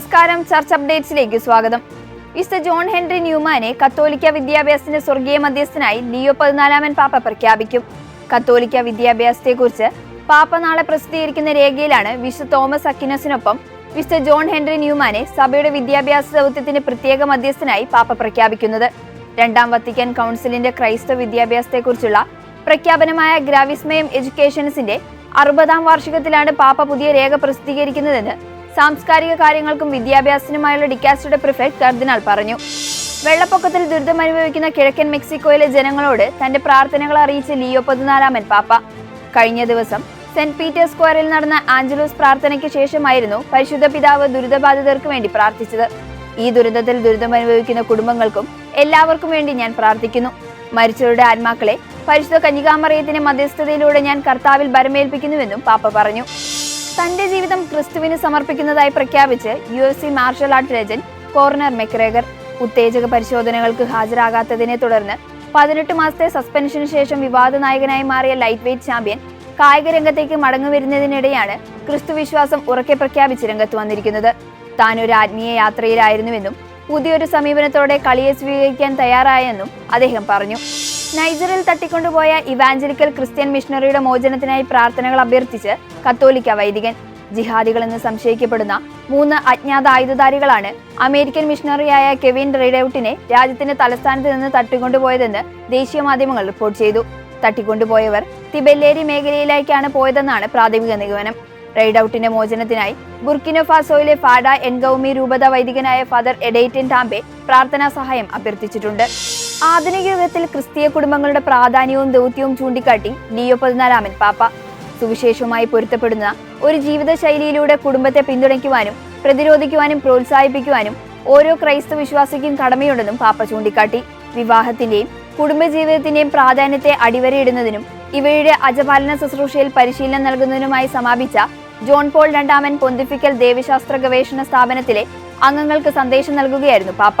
നമസ്കാരം. ചർച്ച് അപ്ഡേറ്റ്സിലേക്ക് സ്വാഗതം. വിശുദ്ധ ജോൺ ഹെൻറി ന്യൂമാനെ കത്തോലിക്ക വിദ്യാഭ്യാസത്തിന്റെ സ്വർഗീയ മധ്യസ്ഥനായി ലിയോ പതിനാലാമൻ പാപ്പ പ്രഖ്യാപിക്കും. കത്തോലിക്ക വിദ്യാഭ്യാസത്തെക്കുറിച്ച് പാപ്പ നാളെ പ്രസിദ്ധീകരിക്കുന്ന രേഖയിലാണ് വിശുദ്ധ തോമസ് അക്കിനസിനൊപ്പം വിശുദ്ധ ജോൺ ഹെൻറി ന്യൂമാനെ സഭയുടെ വിദ്യാഭ്യാസ ദൗത്യത്തിന്റെ പ്രത്യേക മധ്യസ്ഥനായി പാപ്പ പ്രഖ്യാപിക്കുന്നത്. രണ്ടാം വത്തിക്കാൻ കൗൺസിലിന്റെ ക്രൈസ്തവ വിദ്യാഭ്യാസത്തെക്കുറിച്ചുള്ള പ്രഖ്യാപനമായ ഗ്രാവിസ്മയം എഡ്യൂക്കേഷൻസിന്റെ അറുപതാം വാർഷികത്തിലാണ് പാപ്പ പുതിയ രേഖ പ്രസിദ്ധീകരിക്കുന്നതെന്ന് സാംസ്കാരിക കാര്യങ്ങൾക്കും വിദ്യാഭ്യാസത്തിനുമായുള്ള ഡിക്കാസ്റ്ററുടെ പ്രിഫെക്ട് കർദിനാൾ പറഞ്ഞു. വെള്ളപ്പൊക്കത്തിൽ ദുരിതമനുഭവിക്കുന്ന കിഴക്കൻ മെക്സിക്കോയിലെ ജനങ്ങളോട് തന്റെ പ്രാർത്ഥനകൾ അറിയിച്ച ലിയോ പതിനാലാമൻ പാപ്പ. കഴിഞ്ഞ ദിവസം സെന്റ് പീറ്റേഴ്സ് സ്ക്വയറിൽ നടന്ന ആഞ്ചലോസ് പ്രാർത്ഥനയ്ക്ക് ശേഷമായിരുന്നു പരിശുദ്ധ പിതാവ് ദുരിതബാധിതർക്ക് വേണ്ടി പ്രാർത്ഥിച്ചത്. ഈ ദുരിതത്തിൽ ദുരിതമനുഭവിക്കുന്ന കുടുംബങ്ങൾക്കും എല്ലാവർക്കും വേണ്ടി ഞാൻ പ്രാർത്ഥിക്കുന്നു. മരിച്ചവരുടെ ആത്മാക്കളെ പരിശുദ്ധ കന്യകാമറിയത്തിന്റെ മധ്യസ്ഥതയിലൂടെ ഞാൻ കർത്താവിൽ ബരമേൽപ്പിക്കുന്നുവെന്നും പാപ്പ പറഞ്ഞു. തന്റെ ജീവിതം ക്രിസ്തുവിന് സമർപ്പിക്കുന്നതായി പ്രഖ്യാപിച്ച് U F C martial art Rajan Conor McGregor. ഉത്തേജക പരിശോധനകൾക്ക് ഹാജരാകാത്തതിനെ തുടർന്ന് പതിനെട്ട് മാസത്തെ സസ്പെൻഷന് ശേഷം വിവാദ നായകനായി മാറിയ ലൈറ്റ് വെയ്റ്റ് ചാമ്പ്യൻ കായിക രംഗത്തേക്ക് മടങ്ങുവരുന്നതിനിടെയാണ് ക്രിസ്തു വിശ്വാസം ഉറക്കെ പ്രഖ്യാപിച്ച് രംഗത്ത് വന്നിരിക്കുന്നത്. താൻ ഒരു ആത്മീയ യാത്രയിലായിരുന്നുവെന്നും പുതിയൊരു സമീപനത്തോടെ കളിയെ സ്വീകരിക്കാൻ തയ്യാറായെന്നും അദ്ദേഹം പറഞ്ഞു. നൈജറിൽ തട്ടിക്കൊണ്ടുപോയ ഇവാഞ്ചലിക്കൽ ക്രിസ്ത്യൻ മിഷണറിയുടെ മോചനത്തിനായി പ്രാർത്ഥനകൾ അഭ്യർത്ഥിച്ച് കത്തോലിക്ക വൈദികൻ. ജിഹാദികളെന്ന് സംശയിക്കപ്പെടുന്ന മൂന്ന് അജ്ഞാത ആയുധധാരികളാണ് അമേരിക്കൻ മിഷണറിയായ കെവിൻ റെയ്ഡൌട്ടിനെ രാജ്യത്തിന്റെ തലസ്ഥാനത്ത് നിന്ന് തട്ടിക്കൊണ്ടുപോയതെന്ന് ദേശീയ മാധ്യമങ്ങൾ റിപ്പോർട്ട് ചെയ്തു. തട്ടിക്കൊണ്ടുപോയവർ തിബെല്ലേരി മേഖലയിലേക്കാണ് പോയതെന്നാണ് പ്രാഥമിക നിഗമനം. റെയ്ഡൌട്ടിന്റെ മോചനത്തിനായി ബുർക്കിനോ ഫാസോയിലെ ഫാഡ എൻഗൌമി രൂപത വൈദികനായ ഫാദർ എഡൈറ്റൻ ടാംബെ പ്രാർത്ഥനാ സഹായം അഭ്യർത്ഥിച്ചിട്ടുണ്ട്. ആധുനിക യുഗത്തിൽ ക്രിസ്തീയ കുടുംബങ്ങളുടെ പ്രാധാന്യവും ദൗത്യവും ചൂണ്ടിക്കാട്ടി ലിയോ പതിനാലാമൻ പാപ്പ. സുവിശേഷവുമായി പൊരുത്തപ്പെടുന്ന ഒരു ജീവിതശൈലിയിലൂടെ കുടുംബത്തെ പിന്തുണയ്ക്കുവാനും പ്രതിരോധിക്കുവാനും പ്രോത്സാഹിപ്പിക്കുവാനും ഓരോ ക്രൈസ്തവ വിശ്വാസിക്കും കടമയുണ്ടെന്നും പാപ്പ ചൂണ്ടിക്കാട്ടി. വിവാഹത്തിന്റെയും കുടുംബജീവിതത്തിന്റെയും പ്രാധാന്യത്തെ അടിവരയിടുന്നതിനും ഇവയുടെ അജപാലന ശുശ്രൂഷയിൽ പരിശീലനം നൽകുന്നതിനുമായി സമാപിച്ച ജോൺ പോൾ രണ്ടാമൻ പൊന്തിഫിക്കൽ ദേവശാസ്ത്ര ഗവേഷണ സ്ഥാപനത്തിലെ അംഗങ്ങൾക്ക് സന്ദേശം നൽകുകയായിരുന്നു പാപ്പ.